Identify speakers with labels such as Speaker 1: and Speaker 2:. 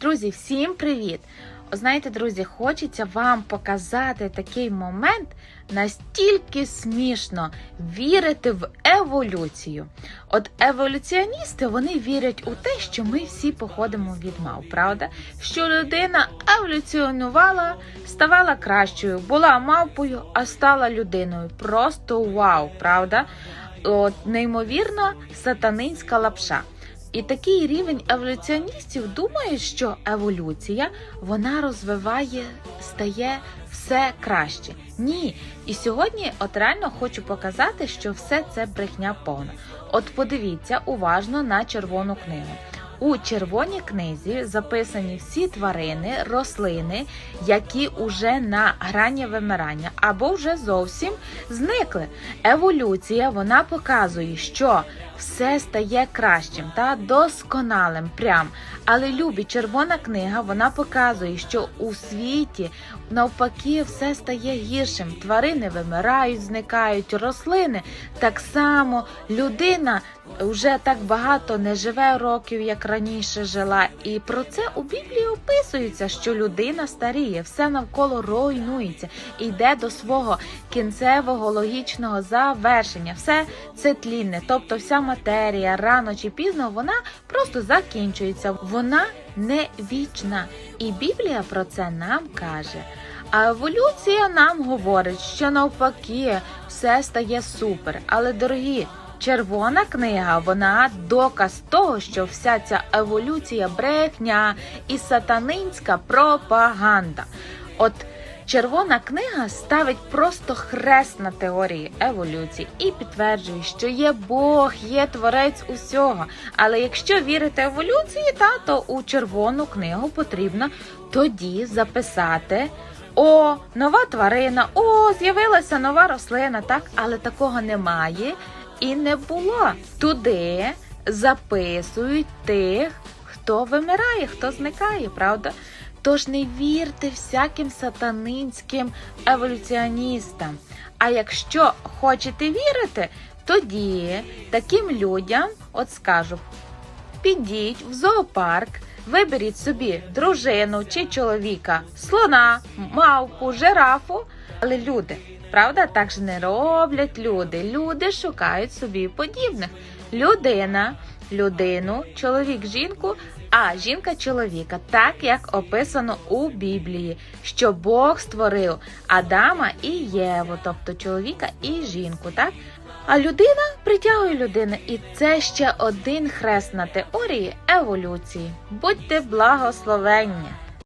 Speaker 1: Друзі, всім привіт! Знаєте, друзі, хочеться вам показати такий момент настільки смішно вірити в еволюцію. От еволюціоністи вони вірять у те, що ми всі походимо від мав, правда? Що людина еволюціонувала, ставала кращою, була мавпою, а стала людиною. Просто вау, правда? От неймовірно сатанинська лапша. І такий рівень еволюціоністів думають, що еволюція вона розвиває, стає все краще. Ні. І сьогодні от реально хочу показати, що все це брехня повна. От подивіться уважно на червону книгу. У червоній книзі записані всі тварини, рослини, які уже на грані вимирання або вже зовсім зникли. Еволюція вона показує, що все стає кращим та досконалим. Прям. Але любі червона книга вона показує, що у світі навпаки все стає гіршим. Тварини вимирають, зникають, рослини так само людина вже так багато не живе років, як раніше жила. І про це у Біблії описується, що людина старіє, все навколо руйнується йде до свого кінцевого логічного завершення. Все це тлінне, тобто вся матерія рано чи пізно вона просто закінчується. Вона не вічна. І Біблія про це нам каже. А еволюція нам говорить, що навпаки все стає супер. Але дорогі. Червона книга, вона доказ того, що вся ця еволюція брехня і сатанинська пропаганда. От червона книга ставить просто хрест на теорії еволюції і підтверджує, що є Бог, є творець усього. Але якщо вірити еволюції, та то у червону книгу потрібно тоді записати. О, нова тварина, о, з'явилася нова рослина, так, але такого немає і не було. Туди записують тих, хто вимирає, хто зникає, правда? Тож не вірте всяким сатанинським еволюціоністам. А якщо хочете вірити, тоді таким людям, от скажу, підіть в зоопарк, виберіть собі дружину чи чоловіка, слона, мавпу, жирафу, але люди. Правда, так же не роблять люди. Люди шукають собі подібних. Людина, людину, чоловік, жінку, а жінка чоловіка, так як описано у Біблії, що Бог створив Адама і Єву, тобто чоловіка і жінку, так? А людина притягує людину, і це ще один хрест на теорії еволюції. Будьте благословенні!